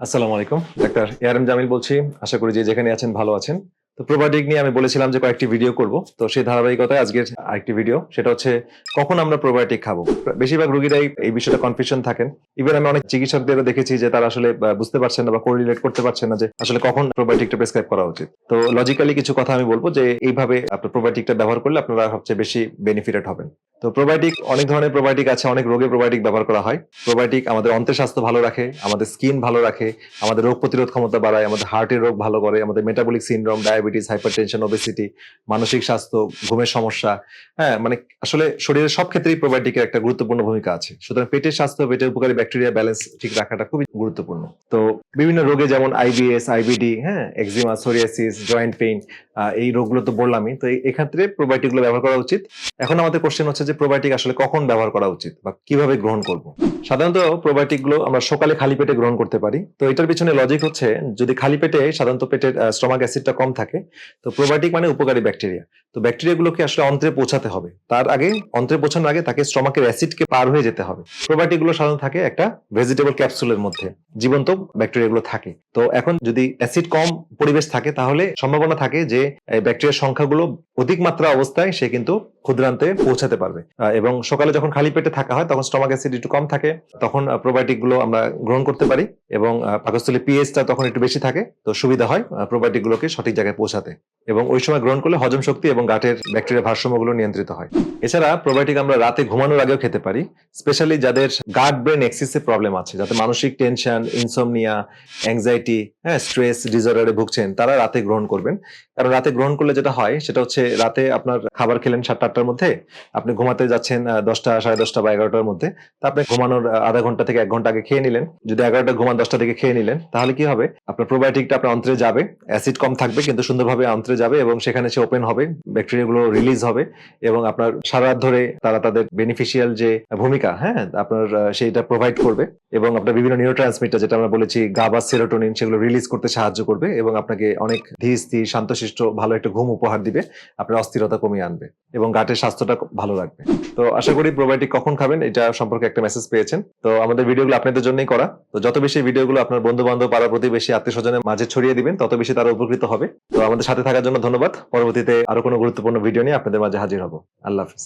আসসালামু আলাইকুম। Doctor ARM Jamil বলছি। আশা করি যে যেখানে আছেন ভালো আছেন। তো প্রোবায়োটিক নিয়ে আমি বলেছিলাম যে কয়েকটি ভিডিও করব। তো সেই ধারাবাহিকতায় আজকের আরেকটি ভিডিও সেটা হচ্ছে কখন আমরা প্রোবায়োটিক খাব। বেশিরভাগ রোগীরাই এই বিষয়টা কনফিউশন থাকেন। ইভেন আমি অনেক চিকিৎসকদেরও দেখেছি যে তারা আসলে বুঝতে পারছেন না বা কোরিলেট করতে পারছেন না যে আসলে কখন প্রোবায়োটিকটা প্রেসক্রাইব করা উচিত। তো লজিক্যালি কিছু কথা আমি বলব যে এইভাবে আপনার প্রোবায়োটিকটা ব্যবহার করলে আপনারা সবচেয়ে বেশি বেনিফিটেড হবেন তো প্রোবায়োটিক অনেক ধরনের প্রোবায়োটিক আছে, অনেক রোগে প্রোবায়োটিক ব্যবহার করা হয়। প্রোবায়োটিক আমাদের অন্ত্রের স্বাস্থ্য ভালো রাখে, আমাদের স্কিন ভালো রাখে, আমাদের রোগ প্রতিরোধ ক্ষমতা বাড়ায়, আমাদের হার্টের রোগ ভালো করে, আমাদের metabolic syndrome diabetes hypertension obesity মানসিক স্বাস্থ্য, ঘুমের সমস্যা হ্যাঁ মানে আসলে শরীরের সব ক্ষেত্রেই প্রোবায়োটিকের একটা গুরুত্বপূর্ণ ভূমিকা আছে। সুতরাং পেটের স্বাস্থ্য, পেটের উপকারী ব্যাকটেরিয়া ব্যালেন্স ঠিক রাখাটা খুবই গুরুত্বপূর্ণ। তো বিভিন্ন রোগে যেমন আইবিএস আইবিডি হ্যাঁ এক্সিমা সোরিয়াসিস জয়েন্ট পেইন এই রোগগুলো তো বললামই, তো এক্ষেত্রে প্রোবায়োটিকগুলো ব্যবহার করা উচিত। এখন আমাদের কোশ্চেন হচ্ছে যে প্রোবায়োটিক আসলে কখন ব্যবহার করা উচিত বা কীভাবে গ্রহণ করব? সাধারণত প্রোবায়োটিকগুলো আমরা সকালে খালি পেটে গ্রহণ করতে পারি। তো এটার পিছনে লজিক হচ্ছে, যদি খালি পেটে, সাধারণত পেটের স্টমাক অ্যাসিডটা কম থাকে, তো প্রোবায়োটিক মানে উপকারী ব্যাকটেরিয়া তো ব্যাকটেরিয়া গুলোকে আসলে অন্ত্রে পৌঁছাতে হবে। তার আগে, অন্ত্রে পৌঁছানোর আগে তাকে স্টমাকের অ্যাসিডকে পার হয়ে যেতে হবে। প্রোবায়োটিকগুলো সাধারণত থাকে একটা ভেজিটেবল ক্যাপসুলের মধ্যে, জীবন্ত ব্যাকটেরিয়া গুলো থাকে। তো এখন যদি অ্যাসিড কম পরিবেশ থাকে, তাহলে সম্ভাবনা থাকে যে ব্যাকটেরিয়ার সংখ্যাগুলো অধিক মাত্রা অবস্থায় সে কিন্তু ক্ষুদ্রান্তে পৌঁছাতে পারবে। এবং সকালে যখন খালি পেটে থাকা হয়, তখন স্টমাক অ্যাসিড একটু কম থাকে, তখন প্রোবায়োটিকগুলো আমরা গ্রহণ করতে পারি এবং পাকস্থলী পিএইচটা তখন একটু বেশি থাকে, তো সুবিধা হয় প্রোবায়োটিক গুলোকে সঠিক জায়গায় পৌঁছাতে। এবং ওই সময় গ্রহণ করলে হজম শক্তি এবং গাটের ব্যাকটেরিয়া ভারসাম্যগুলো নিয়ন্ত্রিত হয়। এছাড়া প্রোবায়োটিক আমরা রাতে ঘুমানোর আগেও খেতে পারি স্পেশালি যাদের গার্ড ব্রেন এক্সিসে প্রবলেম আছে যাতে মানসিক টেনশন ইনসোমনিয়া অ্যাংজাইটি হ্যাঁ স্ট্রেস ডিসঅর্ডারে ভুগছেন, তারা রাতে গ্রহণ করবেন। কারণ রাতে গ্রহণ করলে যেটা হয়, সেটা হচ্ছে রাতে আপনার খাবার খেলেন সাতটা আটটার মধ্যে, আপনি ঘুমাতে যাচ্ছেন দশটা, সাড়ে দশটা বা এগারোটার মধ্যে, তা আপনি ঘুমানোর আধা ঘণ্টা থেকে এক ঘণ্টা আগে খেয়ে নিলেন। যদি এগারোটা ঘুমান, দশটা থেকে খেয়ে নিলেন, তাহলে কি হবে? আপনার প্রোবায়োটিকটা আপনার অন্ত্রে যাবে অ্যাসিড কম থাকবে, কিন্তু সুন্দরভাবে অন্ত্রে যাবে এবং সেখানে সে ওপেন হবে ব্যাকটেরিয়া গুলো রিলিজ হবে এবং আপনার সারা ধরে তারা তাদের বেনিফিশিয়াল যে ভূমিকা হ্যাঁ আপনার সেইটা প্রোভাইড করবে এবং আপনার বিভিন্ন নিউরো ট্রান্সমিটার যেটা আমরা বলেছি গাবা সেরোটোনিন সেগুলো রিলিজ করতে সাহায্য করবে এবং আপনাকে অনেক ধীর, স্থির, শান্তশিষ্ট, ভালো একটা ঘুম উপহার দিবে। আপনার অস্থিরতা কমিয়ে আনবে এবং গাটের স্বাস্থ্যটা ভালো রাখবে। তো আশা করি প্রোবায়োটিক কখন খাবেন, এটা সম্পর্কে একটা মেসেজ পেয়েছেন। তো আমাদের ভিডিওগুলো আপনাদের জন্যই করা। তো যত বেশি ভিডিওগুলো আপনার বন্ধু বান্ধব পাড়া প্রতিবেশী আত্মীয় স্বজনের মাঝে ছড়িয়ে দিবেন, তত বেশি তারা উপকৃত হবে। তো আমাদের সাথে থাকার জন্য ধন্যবাদ। পরবর্তীতে আরও কোনো গুরুত্বপূর্ণ ভিডিও নিয়ে আপনাদের মাঝে হাজির হব। আল্লাহ হাফিজ।